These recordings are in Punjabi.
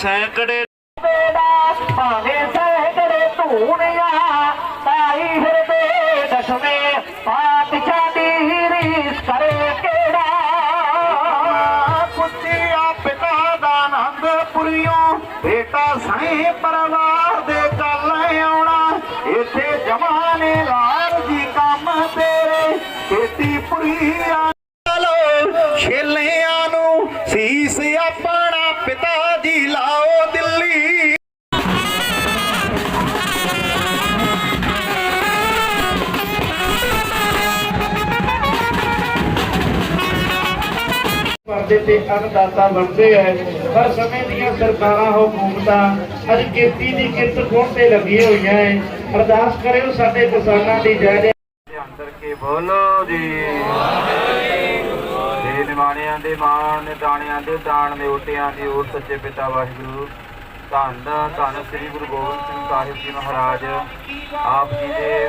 ਸੈਂਕੜੇ ਬੇੜਾ ਭਾਵੇਂ ਸਹਿਕੜੇ ਧੂਣਿਆ ਤਾਈ ਹਿਰਦੇ ਦਸਵੇਂ ਪਾਤਸ਼ਾਹ ਦੀ ਰੀਸ ਕਰੇ ਕਿਹੜਾ? ਪੁੱਛਿਆ ਪਿਤਾ ਦਾ ਆਨੰਦ ਪੁਰੀਓ ਬੇਟਾ ਸਣੇ ਪਰਿਵਾਰ ਦੇ ਚੱਲ ਆਉਣਾ। ਇੱਥੇ ਜਮਾਨੇ ਲਾਲ ਜੀ ਕੰਮ ਤੇਰੇ ਖੇਤੀ ਪੁਰੀਆ ਲੋ ਛੇਲਿਆਂ ਕਰਦੇ ਤੇ ਅੰਨਦਾਤਾ ਬਣਦੇ ਐ ਪਰ ਸਮੇਂ ਦੀਆਂ ਸਰਕਾਰਾਂ, ਹਕੂਮਤਾਂ ਅੱਜ ਖੇਤੀ ਦੀ ਕਿਰਤ ਖੋਣ ਤੇ ਲੱਗੀਆਂ ਹੋਈਆਂ ਐ। ਅਰਦਾਸ ਕਰਿਓ ਸਾਡੇ ਕਿਸਾਨਾਂ ਦੀ ਜੈ ਜੈ। ਧਿਆਨ ਕਰਕੇ ਬੋਲੋ ਜੀ। ਦੇ ਨਿਮਾਣਿਆਂ ਦੇ ਮਾਣ ਨੇ ਦਾਣਿਆਂ ਦੇ ਦਾਣ ਨੇ ਓਟਿਆਂ ਦੀ ਓਟ ਸੱਚੇ ਪਿਤਾ ਵਾਹਿਗੁਰੂ। ਧੰਨ ਧੰਨ ਸ੍ਰੀ ਗੁਰੂ ਗੋਬਿੰਦ ਸਿੰਘ ਸਾਹਿਬ ਜੀ ਮਹਾਰਾਜ। ਆਪ ਜੀ ਦੇ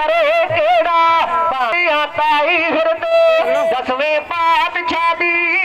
ਪਰੇ ਕਿਹੜਾ? ਭਾਵੇਂ ਤਾਈ ਹਿਰਦੇ ਦਸਵੇਂ ਪਾਤਸ਼ਾਹ ਦੀ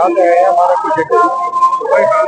ਵਿਆਹ ਤੇ ਆਏ ਆ ਹਮਾਰਾ ਕੁਝ ਕੋਈ ਗੱਲ